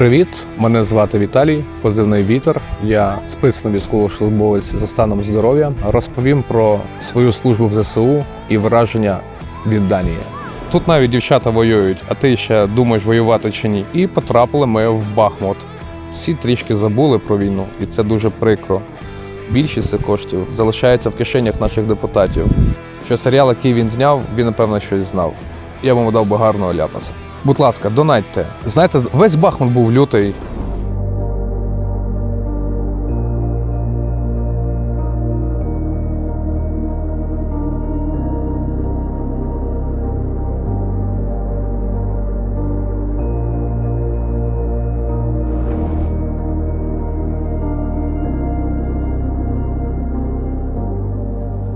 Привіт, мене звати Віталій, позивний вітер. Я списаний військовослужбовець за станом здоров'я. Розповім про свою службу в ЗСУ і враження від Данії. Тут навіть дівчата воюють, а ти ще думаєш воювати чи ні. І потрапили ми в Бахмут. Всі трішки забули про війну, і це дуже прикро. Більшість цих коштів залишається в кишенях наших депутатів. Що серіал, який він зняв, він напевно щось знав. Я вам дав би гарного ляпаса. Будь ласка, донатьте. Знаєте, весь Бахмут був лютий.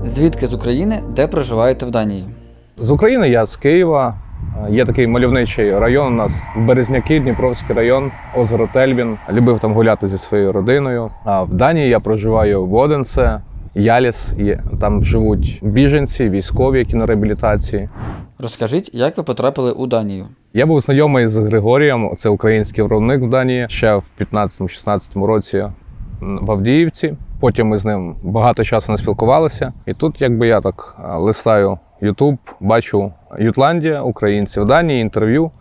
Звідки з України, де проживаєте в Данії? З України я з Києва. Є такий мальовничий район у нас Березняки, Дніпровський район, озеро Тельбін. Любив там гуляти зі своєю родиною. А в Данії я проживаю в Оденсе, Яліс. Є. Там живуть біженці, військові, які на реабілітації. Розкажіть, як ви потрапили у Данію? Я був знайомий з Григорієм, це український виробник в Данії, ще в 15-16 році в Авдіївці. Потім ми з ним багато часу не спілкувалися. І тут, якби я так листаю Ютуб, бачу Ютландія, українці в Данії, інтерв'ю.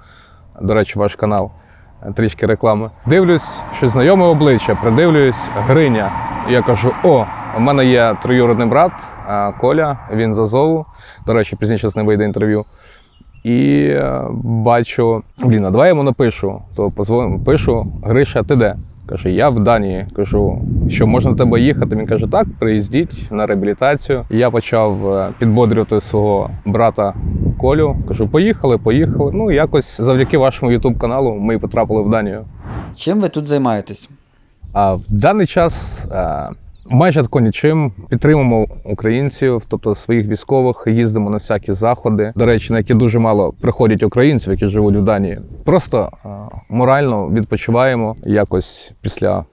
До речі, ваш канал, трішки реклами. Дивлюсь, що знайоме обличчя, придивлюсь Гриня. Я кажу: о, у мене є троюродний брат Коля, він з Азову. До речі, пізніше з ним вийде інтерв'ю. І е, бачу, блін, а давай я йому напишу. То позвоню, пишу, Гриша, ти де? Каже, я в Данії. Кажу, що можна до тебе їхати. Він каже, так, приїздіть на реабілітацію. І я почав е, підбодрювати свого брата Колю. Кажу, поїхали, поїхали. Ну, якось завдяки вашому ютуб каналу ми потрапили в Данію. Чим ви тут займаєтесь? А в даний час е, майже тако нічим підтримуємо українців, тобто своїх військових, їздимо на всякі заходи. До речі, на які дуже мало приходять українців, які живуть в Данії. Просто е, морально відпочиваємо якось після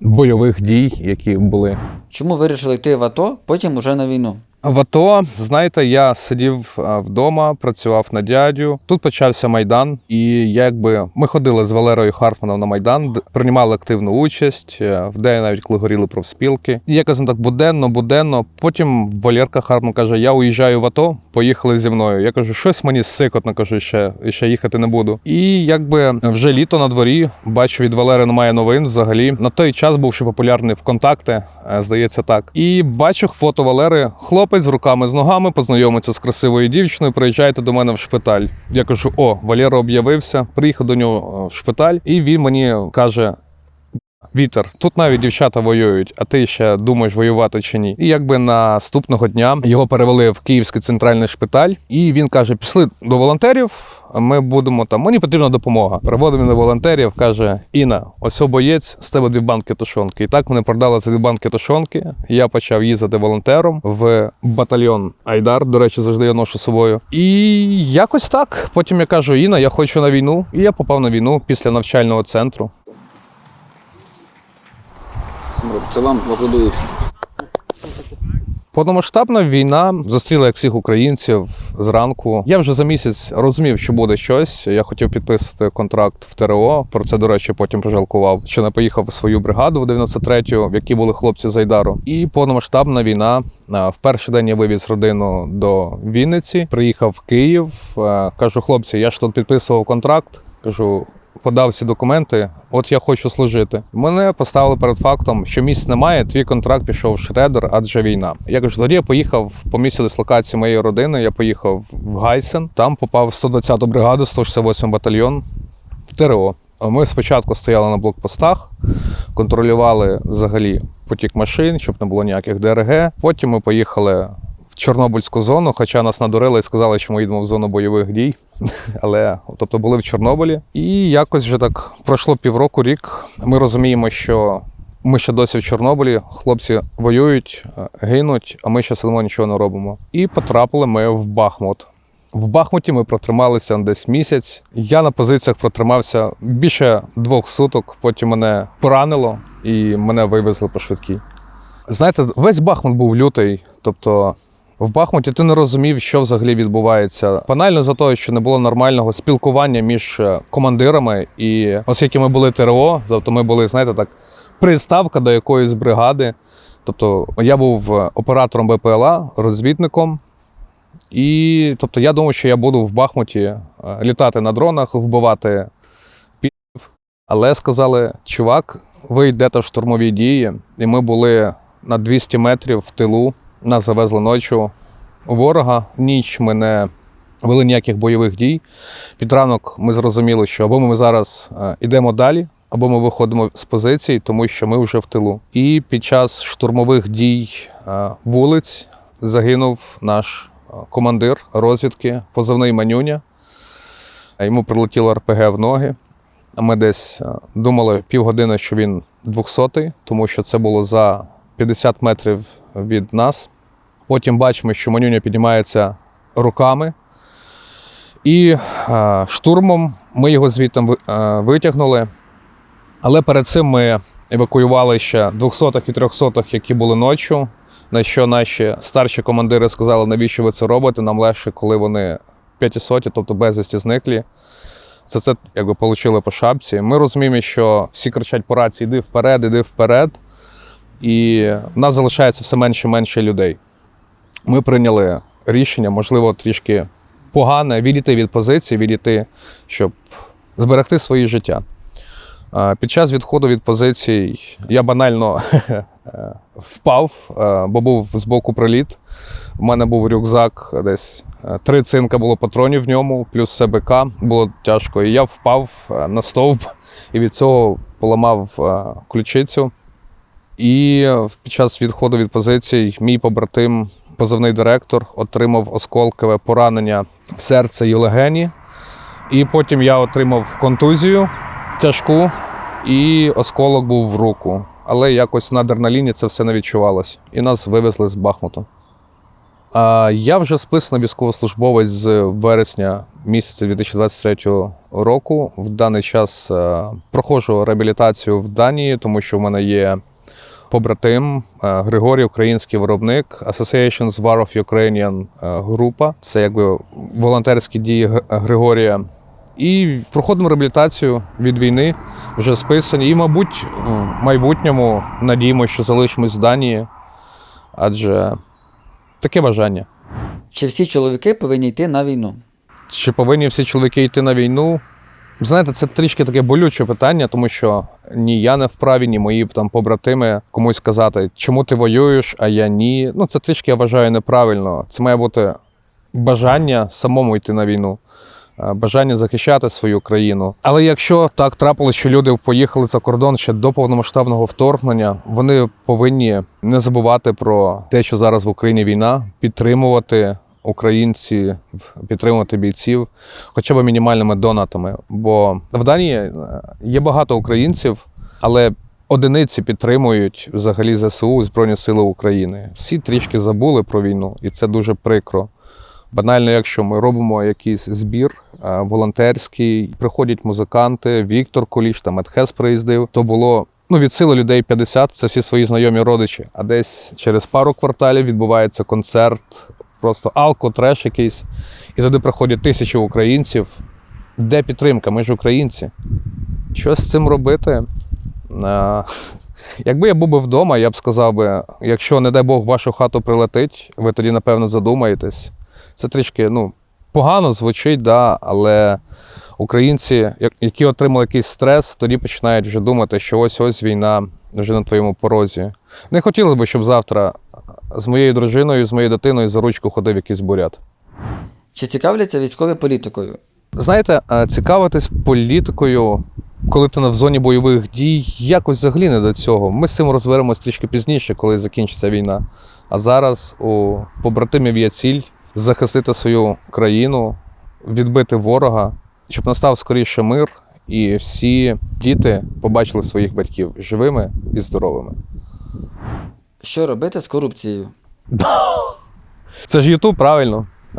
бойових дій, які були. Чому вирішили йти в АТО, потім уже на війну? В АТО, знаєте, я сидів вдома, працював на дядю. Тут почався майдан, і якби ми ходили з Валерою Хартманом на майдан, приймали активну участь. е, В день навіть коли горіли профспілки. І ну, так буденно, буденно. Потім Валерка Хартман каже: Я уїжджаю в АТО, поїхали зі мною. Я кажу, щось мені сикотно, кажу, ще, ще їхати не буду. І якби вже літо на дворі, бачу від Валери немає новин взагалі. На той час був ще популярний ВКонтакте, е, здається так. І бачу фото Валери, хлопець з руками з ногами, познайомиться з красивою дівчиною, приїжджайте до мене в шпиталь. Я кажу: о, Валера об'явився, приїхав до нього е, в шпиталь, і він мені каже. Вітер, тут навіть дівчата воюють, а ти ще думаєш воювати чи ні. І якби наступного дня його перевели в Київський центральний шпиталь, і він каже: пішли до волонтерів. Ми будемо там. Мені потрібна допомога. Приводив мене волонтерів, каже: Інна, ось боєць, з тебе дві банки тушонки. І так мене продали ці дві банки тушонки. Я почав їздити волонтером в батальйон Айдар. До речі, завжди я ношу з собою. І якось так. Потім я кажу: Інна, я хочу на війну. І я попав на війну після навчального центру. Це вам аплодують. Повномасштабна війна зустріла як всіх українців зранку. Я вже за місяць розумів, що буде щось. Я хотів підписати контракт в ТРО. Про це, до речі, потім пожалкував, що не поїхав в свою бригаду в 93-ю, в якій були хлопці з Айдару. І повномасштабна війна. В перший день я вивіз родину до Вінниці, приїхав в Київ. Кажу, хлопці, я ж тут підписував контракт. Кажу. Подав всі документи, от я хочу служити. Мене поставили перед фактом, що місць немає, твій контракт пішов в шредер, адже війна. Я кажу, тоді я поїхав по місці дислокації моєї родини. Я поїхав в Гайсен, там попав в 120-ту бригаду, 168 батальйон в ТРО. Ми спочатку стояли на блокпостах, контролювали взагалі потік машин, щоб не було ніяких ДРГ. Потім ми поїхали Чорнобильську зону, хоча нас надурили і сказали, що ми їдемо в зону бойових дій. Але тобто були в Чорнобилі. І якось вже так пройшло півроку, рік. Ми розуміємо, що ми ще досі в Чорнобилі, хлопці воюють, е, гинуть, а ми ще сидимо нічого не робимо. І потрапили ми в Бахмут. В Бахмуті ми протрималися десь місяць. Я на позиціях протримався більше двох суток. Потім мене поранило і мене вивезли по швидкій. Знаєте, весь Бахмут був лютий, тобто В Бахмуті ти не розумів, що взагалі відбувається. Банально за того, що не було нормального спілкування між е, командирами. І оскільки ми були ТРО, тобто ми були, знаєте, так, приставка до якоїсь бригади. Тобто я був е, оператором БПЛА, розвідником. І тобто я думав, що я буду в Бахмуті е, літати на дронах, вбивати пів. Але сказали, чувак, ви йдете в штурмові дії, і ми були на 200 метрів в тилу. Нас завезли ночі у ворога. Ніч ми не вели ніяких бойових дій. Під ранок ми зрозуміли, що або ми зараз е, йдемо далі, або ми виходимо з позицій, тому що ми вже в тилу. І під час штурмових дій е, вулиць загинув наш е, командир розвідки, позивний Манюня. Йому прилетіло РПГ в ноги. Ми десь е, думали півгодини, що він 200-й, тому що це було за 50 метрів від нас. Потім бачимо, що Манюня піднімається руками. І е, штурмом ми його звідти е, витягнули. Але перед цим ми евакуювали ще 200-х і 300-х, які були ночі. На що наші старші командири сказали, навіщо ви це робите? Нам легше, коли вони 500, тобто безвісті зниклі. Це це якби отримали по шапці. Ми розуміємо, що всі кричать по рації: іди вперед, іди вперед. І в нас залишається все менше і менше людей. Ми прийняли рішення, можливо, трішки погане, відійти від позиції, відійти, щоб зберегти своє життя. Під час відходу від позицій я банально впав, бо був з боку приліт. У мене був рюкзак, десь е, три цинка було патронів в ньому, плюс СБК було тяжко. І я впав е, на стовп і від цього поламав е, ключицю. І під час відходу від позицій мій побратим, позивний директор, отримав осколкове поранення в серце і легені. І потім я отримав контузію тяжку, і осколок був в руку. Але якось на адреналіні це все не відчувалось. І нас вивезли з Бахмуту. А я вже списаний військовослужбовець з вересня місяця 2023 року. В даний час е, проходжу реабілітацію в Данії, тому що в мене є побратим е, Григорій, український виробник Associations War of Ukrainian е, група. Це якби волонтерські дії Григорія. І проходимо реабілітацію від війни, вже списані. І, мабуть, в майбутньому надіємося, що залишимось в Данії, адже таке бажання. Чи всі чоловіки повинні йти на війну? Чи повинні всі чоловіки йти на війну? Знаєте, це трішки таке болюче питання, тому що ні я не вправі, ні мої там побратими комусь сказати, чому ти воюєш, а я ні. Ну, це трішки я вважаю неправильно. Це має бути бажання самому йти на війну, е, бажання захищати свою країну. Але якщо так трапилось, що люди поїхали за кордон ще до повномасштабного вторгнення, вони повинні не забувати про те, що зараз в Україні війна, підтримувати українці, підтримувати бійців хоча б мінімальними донатами. Бо в Данії е, є багато українців, але одиниці підтримують взагалі ЗСУ Збройні Сили України. Всі трішки забули про війну, і це дуже прикро. Банально, якщо ми робимо якийсь збір е, волонтерський, приходять музиканти, Віктор Куліш, там Медхес приїздив, то було. Ну, від сили людей 50, це всі свої знайомі родичі. А десь через пару кварталів відбувається концерт, просто алко-треш якийсь. І туди приходять тисячі українців. Де підтримка? Ми ж українці. Що з цим робити? Якби я був би вдома, я б сказав би, якщо, не дай Бог, в вашу хату прилетить, ви тоді, напевно, задумаєтесь. Це трішки ну, погано звучить, да, але українці, які отримали якийсь стрес, тоді починають вже думати, що ось ось війна вже на твоєму порозі. Не хотілося б, щоб завтра з моєю дружиною, з моєю дитиною за ручку ходив якийсь бурят. Чи цікавляться військові політикою? Знаєте, е, цікавитись політикою, коли ти на в зоні бойових дій, якось взагалі не до цього. Ми з цим розберемось трішки пізніше, коли закінчиться війна. А зараз у побратимів є ціль захистити свою країну, відбити ворога, щоб настав скоріше мир, і всі діти побачили своїх батьків живими і здоровими. Що робити з корупцією? Це ж Ютуб, правильно.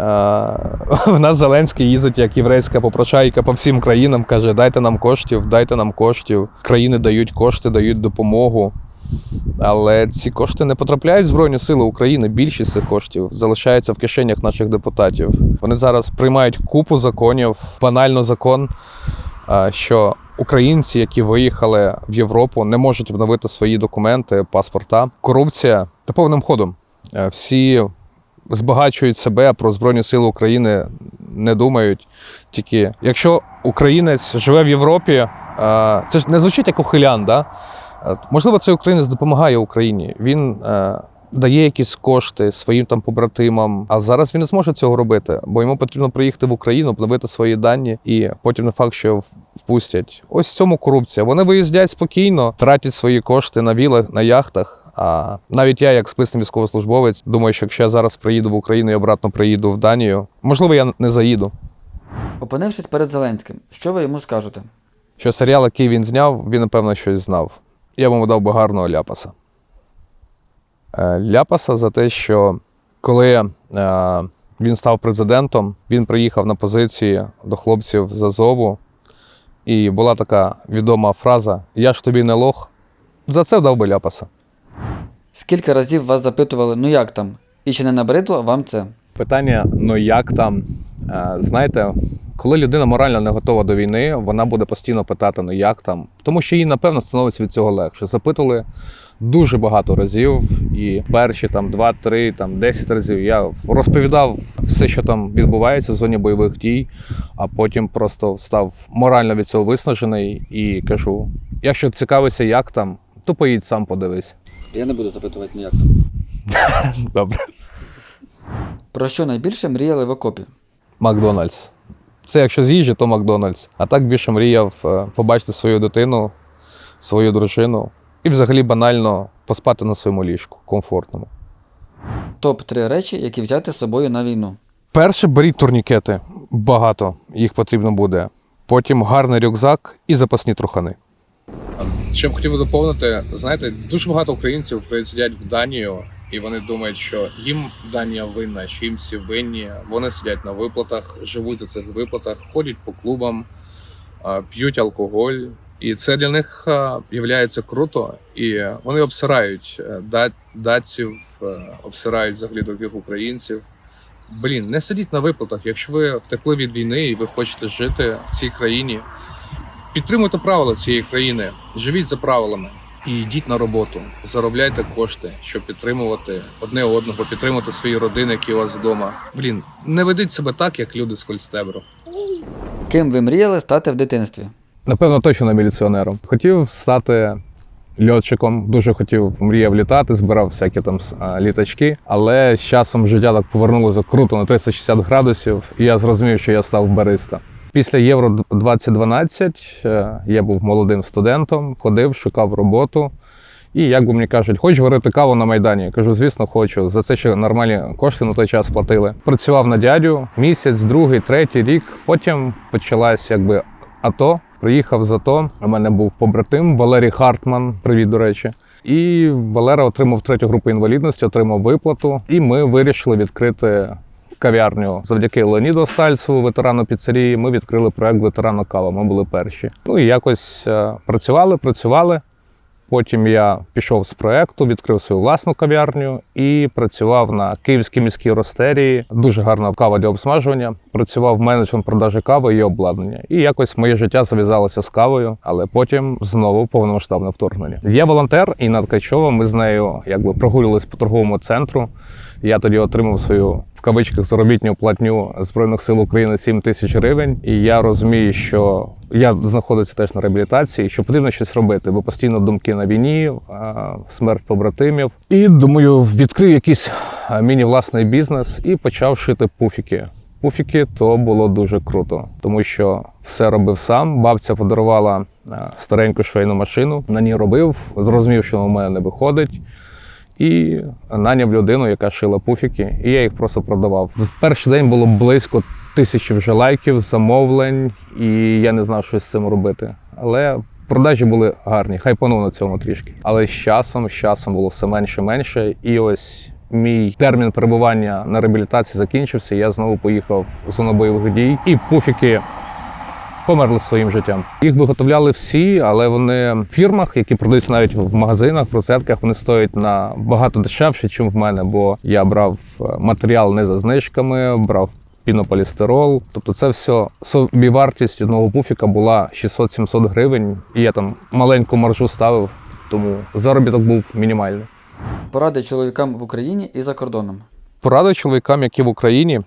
В нас Зеленський їздить як єврейська попрошайка по всім країнам, каже: дайте нам коштів, дайте нам коштів. Країни дають кошти, дають допомогу. Але ці кошти не потрапляють в Збройні Сили України. Більшість цих коштів залишається в кишенях наших депутатів. Вони зараз приймають купу законів, банально закон, що українці, які виїхали в Європу, не можуть обновити свої документи, паспорта. Корупція та повним ходом. Е, Всі збагачують себе про Збройні Сили України, не думають. Тільки якщо українець живе в Європі, е, це ж не звучить як ухилян, да? Е, Можливо, цей українець допомагає Україні. Він дає якісь кошти своїм там побратимам. А зараз він не зможе цього робити, бо йому потрібно приїхати в Україну, обновити свої дані, і потім не факт, що впустять. Ось в цьому корупція. Вони виїздять спокійно, тратять свої кошти на вілах, на яхтах. А навіть я, як списний військовослужбовець, думаю, що якщо я зараз приїду в Україну і обратно приїду в Данію, можливо, я не заїду. Опинившись перед Зеленським, що ви йому скажете? що серіал, який він зняв, він, напевно, щось знав. Я йому дав би гарного ляпаса. Е, Ляпаса за те, що коли е, він став президентом, він приїхав на позиції до хлопців з Азову, і була така відома фраза: Я ж тобі не лох. За це дав би ляпаса. Скільки разів вас запитували, ну як там? І чи не набридло вам це? Питання: ну як там? Е, Знаєте, коли людина морально не готова до війни, вона буде постійно питати, ну як там, тому що їй, напевно, становиться від цього легше. Запитували дуже багато разів, і перші там два-три, там 10 разів я розповідав все, що там відбувається в зоні бойових дій, а потім просто став морально від цього виснажений і кажу: якщо цікавишся, як там, то поїдь сам подивись. Я не буду запитувати, ну як там. Добре. Про що найбільше мріяли в окопі? Макдональдс. Це якщо з їжі, то Макдональдс. А так більше мріяв е, побачити свою дитину, свою дружину і взагалі банально поспати на своєму ліжку, комфортному. Топ-3 речі, які взяти з собою на війну. Перше, беріть турнікети. Багато їх потрібно буде. Потім гарний рюкзак і запасні трухани. Ще б хотів би доповнити, знаєте, дуже багато українців приїздять в Данію, і вони думають, що їм Данія винна, що їм всі винні. Вони сидять на виплатах, живуть за цих виплатах, ходять по клубам, п'ють алкоголь. І це для них є круто, і вони обсирають е, датців, е, обсирають взагалі других українців. Блін, не сидіть на виплатах. Якщо ви втекли від війни і ви хочете жити в цій країні, підтримуйте правила цієї країни, живіть за правилами і йдіть на роботу, заробляйте кошти, щоб підтримувати одне одного, підтримувати свої родини, які у вас вдома. Блін, не ведіть себе так, як люди з Фольстебру. Ким ви мріяли стати в дитинстві? Напевно, точно не міліціонером. Хотів стати льотчиком, дуже хотів, мріяв літати, збирав всякі там літачки. Але з часом життя так повернулося круто на 360 градусів, і я зрозумів, що я став бариста. Після Євро 2012 е, я був молодим студентом, ходив, шукав роботу. І як би мені кажуть, хочеш варити каву на Майдані? Я кажу, звісно, хочу. За це ще нормальні кошти на той час платили. Працював на дядю місяць, другий, третій рік. Потім почалась якби АТО. Приїхав з АТО. У мене був побратим Валерій Хартман. Привіт, до речі. І Валера отримав третю групу інвалідності, отримав виплату. І ми вирішили відкрити кав'ярню завдяки Леоніду Стальцеву, ветерану піцерії. Ми відкрили проект Ветерана кава. Ми були перші. Ну і якось е, працювали, працювали. Потім я пішов з проекту, відкрив свою власну кав'ярню і працював на київській міській ростерії. Дуже гарна кава для обсмажування. Працював менеджером продажі кави і обладнання. І якось моє життя зав'язалося з кавою, але потім знову повномасштабне вторгнення. Я волонтер Інна Ткачова. Ми з нею якби прогулювались по торговому центру. Я тоді отримав свою в кавичках заробітню платню Збройних сил України 7 тисяч гривень. І я розумію, що я знаходився теж на реабілітації, що потрібно щось робити, бо постійно думки на війні, смерть побратимів. І думаю, відкрив якийсь міні-власний бізнес і почав шити пуфіки. Пуфіки то було дуже круто, тому що все робив сам. Бабця подарувала стареньку швейну машину. На ній робив, зрозумів, що у мене не виходить. І наняв людину, яка шила пуфіки, і я їх просто продавав. В перший день було близько тисячі вже лайків, замовлень, і я не знав, що з цим робити. Але продажі були гарні, хайпанув на цьому трішки. Але з часом, з часом було все менше менше. І ось мій термін перебування на реабілітації закінчився. Я знову поїхав в зону бойових дій. І пуфіки померли своїм життям. Їх виготовляли всі, але вони в фірмах, які продаються навіть в магазинах, в розетках, вони стоять на багато дешевше, ніж в мене, бо я брав е, матеріал не за знижками, брав пінополістирол. Тобто, це все собівартість одного пуфіка була 600-700 гривень, і я там маленьку маржу ставив, тому заробіток був мінімальний. Поради чоловікам в Україні і за кордоном. Порада чоловікам, які в Україні.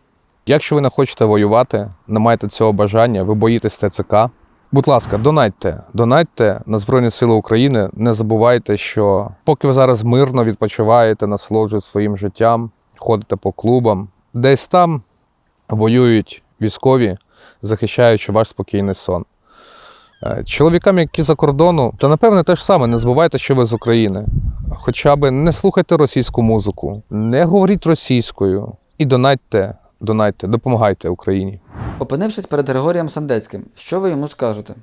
Якщо ви не хочете воювати, не маєте цього бажання, ви боїтесь ТЦК. Будь ласка, донатьте, донатьте на Збройні Сили України. Не забувайте, що поки ви зараз мирно відпочиваєте, насолоджуєтесь своїм життям, ходите по клубам, десь там воюють військові, захищаючи ваш спокійний сон. Е, Чоловікам, які за кордону, та напевне те ж саме, не забувайте, що ви з України. Хоча би не слухайте російську музику, не говоріть російською і донатьте, донатьте, допомагайте Україні. Опинившись перед Григорієм Сандецьким, що ви йому скажете?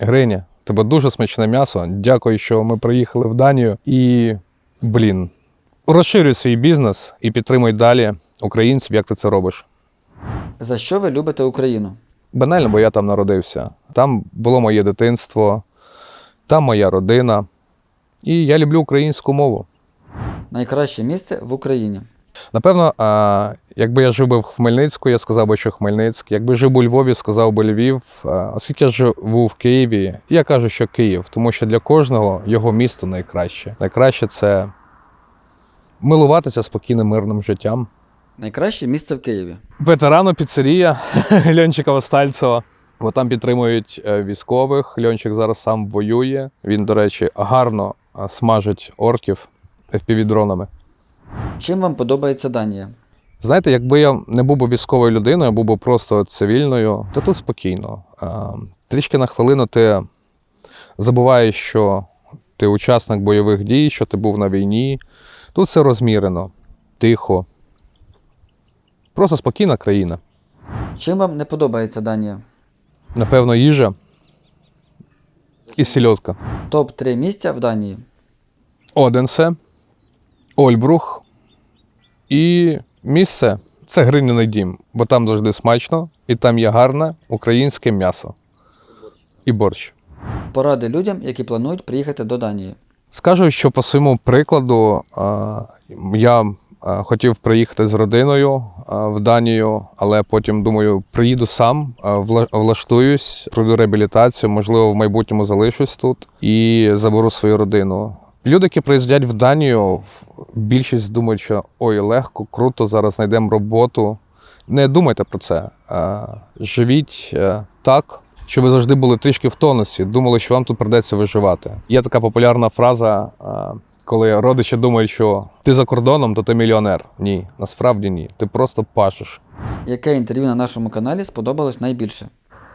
Гриня, тебе дуже смачне м'ясо. Дякую, що ми приїхали в Данію. І блін, розширюй свій бізнес і підтримуй далі українців, як ти це робиш. За що ви любите Україну? Банально, бо я там народився. Там було моє дитинство, там моя родина. І я люблю українську мову. Найкраще місце в Україні. Напевно, якби я жив би в Хмельницьку, я сказав би, що Хмельницьк. Якби жив у Львові, сказав би Львів. Оскільки я живу в Києві, я кажу, що Київ, тому що для кожного його місто найкраще. Найкраще це милуватися спокійним мирним життям. Найкраще місце в Києві. Ветерану піцерія Льончика Остальцева. Бо там підтримують е, військових. Льончик зараз сам воює. Він, до речі, гарно смажить орків FPV-дронами. Чим вам подобається Данія? Знаєте, якби я не був би військовою людиною, а був би просто цивільною, то тут спокійно. Трішки на хвилину ти забуваєш, що ти учасник бойових дій, що ти був на війні. Тут все розмірено, тихо. Просто спокійна країна. Чим вам не подобається Данія? Напевно, їжа і сільотка. Топ-3 місця в Данії. Оденсе, Ольбрух і місце це Гриняний дім, бо там завжди смачно, і там є гарне українське м'ясо. І борщ. Поради людям, які планують приїхати до Данії. Скажу, що по своєму прикладу я хотів приїхати з родиною в Данію, але потім думаю, приїду сам, влаштуюсь, пройду реабілітацію, можливо, в майбутньому залишусь тут і заберу свою родину. Люди, які приїздять в Данію, більшість думають, що ой, легко, круто, зараз знайдемо роботу. Не думайте про це. Живіть е, так, щоб ви завжди були трішки в тонусі, думали, що вам тут придеться виживати. Є така популярна фраза, коли родичі думають, що ти за кордоном, то ти мільйонер. Ні, насправді ні. Ти просто пашеш. Яке інтерв'ю на нашому каналі сподобалось найбільше?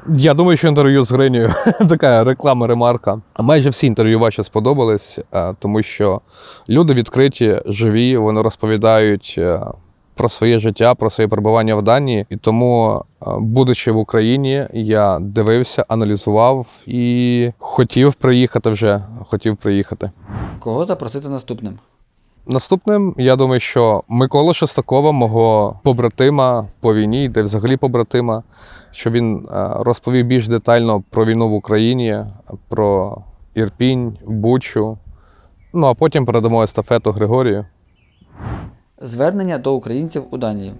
Я думаю, що інтерв'ю з Гринею така реклама, ремарка. Майже всі інтерв'ю ваші сподобались, е, тому що люди відкриті, живі, вони розповідають е, про своє життя, про своє перебування в Данії. І тому, е, будучи в Україні, я дивився, аналізував і хотів приїхати вже. Хотів приїхати. Кого запросити наступним? Наступним, я думаю, що Микола Шестакова, мого побратима по війні, де взагалі побратима, що він е, розповів більш детально про війну в Україні, про Ірпінь, Бучу. Ну а потім передамо естафету Григорію. Звернення до українців у Данії.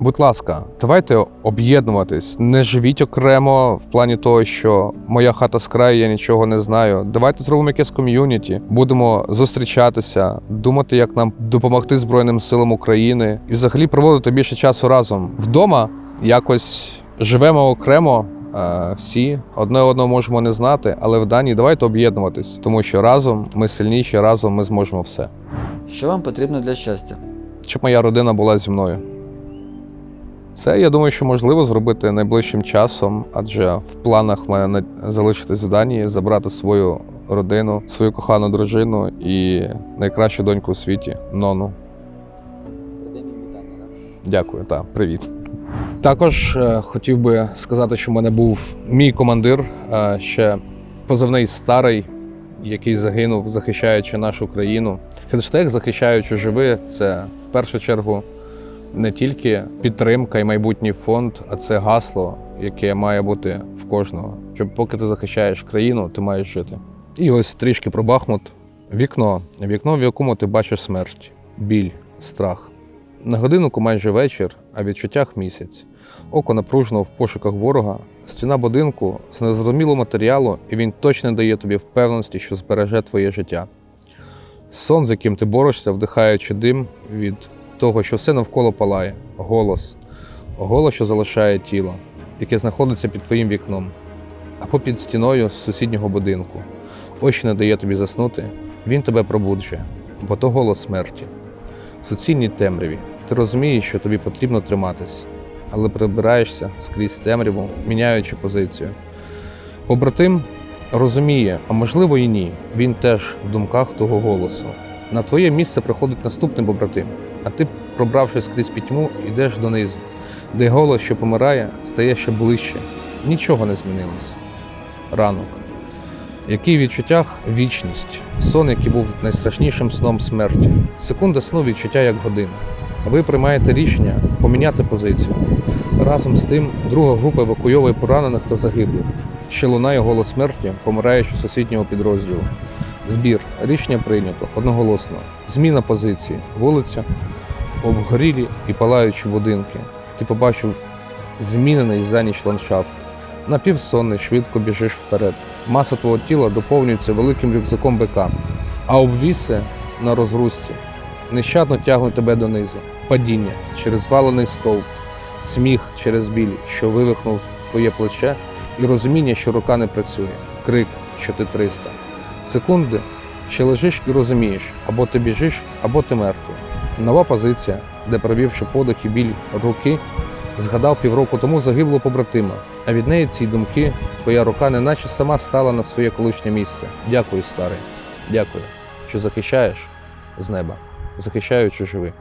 Будь ласка, давайте об'єднуватись. Не живіть окремо в плані того, що моя хата з краю, я нічого не знаю. Давайте зробимо якесь ком'юніті, будемо зустрічатися, думати, як нам допомогти Збройним силам України і взагалі проводити більше часу разом. Вдома якось живемо окремо. е, Всі одне одного можемо не знати, але в Данії давайте об'єднуватись, тому що разом ми сильніші, разом ми зможемо все. Що вам потрібно для щастя? щоб моя родина була зі мною. Це я думаю, що можливо зробити найближчим часом, адже в планах мене на- залишитись в Данії, забрати свою родину, свою кохану дружину і найкращу доньку у світі Нону. Дякую, та привіт. Також е, хотів би сказати, що в мене був мій командир, е, ще позивний старий, який загинув, захищаючи нашу країну. Хештег захищаючи живи це в першу чергу не тільки підтримка і майбутній фонд, а це гасло, яке має бути в кожного. Щоб поки ти захищаєш країну, ти маєш жити. І ось трішки про Бахмут. Вікно. Вікно, в якому ти бачиш смерть, біль, страх. На годиннику майже вечір, а в відчуттях місяць. Око напружено в пошуках ворога, стіна будинку з незрозумілого матеріалу, і він точно дає тобі впевненості, що збереже твоє життя. Сон, з яким ти борешся, вдихаючи дим від того, що все навколо палає, голос, голос, що залишає тіло, яке знаходиться під твоїм вікном, або під стіною з сусіднього будинку. Ось не дає тобі заснути, він тебе пробуджує, бо то голос смерті. В суцільній темряві ти розумієш, що тобі потрібно триматись, але прибираєшся скрізь темряву, міняючи позицію. Побратим розуміє, а можливо і ні. Він теж в думках того голосу. На твоє місце приходить наступний побратим, а ти, пробравшись крізь пітьму, йдеш донизу, де голос, що помирає, стає ще ближче. Нічого не змінилось. Ранок. Який в відчуттях вічність, сон, який був найстрашнішим сном смерті. Секунда сну відчуття як година. Ви приймаєте рішення поміняти позицію. Разом з тим, друга група евакуйовує поранених та загиблих. Ще лунає голос смерті, помираючи сусіднього підрозділу. Збір. Рішення прийнято одноголосно. Зміна позиції. Вулиця, обгорілі і палаючі будинки. Ти побачив змінений за ніч ландшафт. Напівсонний, швидко біжиш вперед. Маса твого тіла доповнюється великим рюкзаком БК, а обвіси на розгрузці нещадно тягнуть тебе донизу. Падіння через валений стовп, сміх через біль, що вивихнув твоє плече, і розуміння, що рука не працює, крик, що ти 300. Секунди, ще лежиш і розумієш, або ти біжиш, або ти мертвий. Нова позиція, де провівши подих і біль руки, згадав півроку тому загиблого побратима, а від неї ці думки твоя рука неначе сама стала на своє колишнє місце. Дякую, старий. Дякую, що захищаєш з неба, захищаючи живих.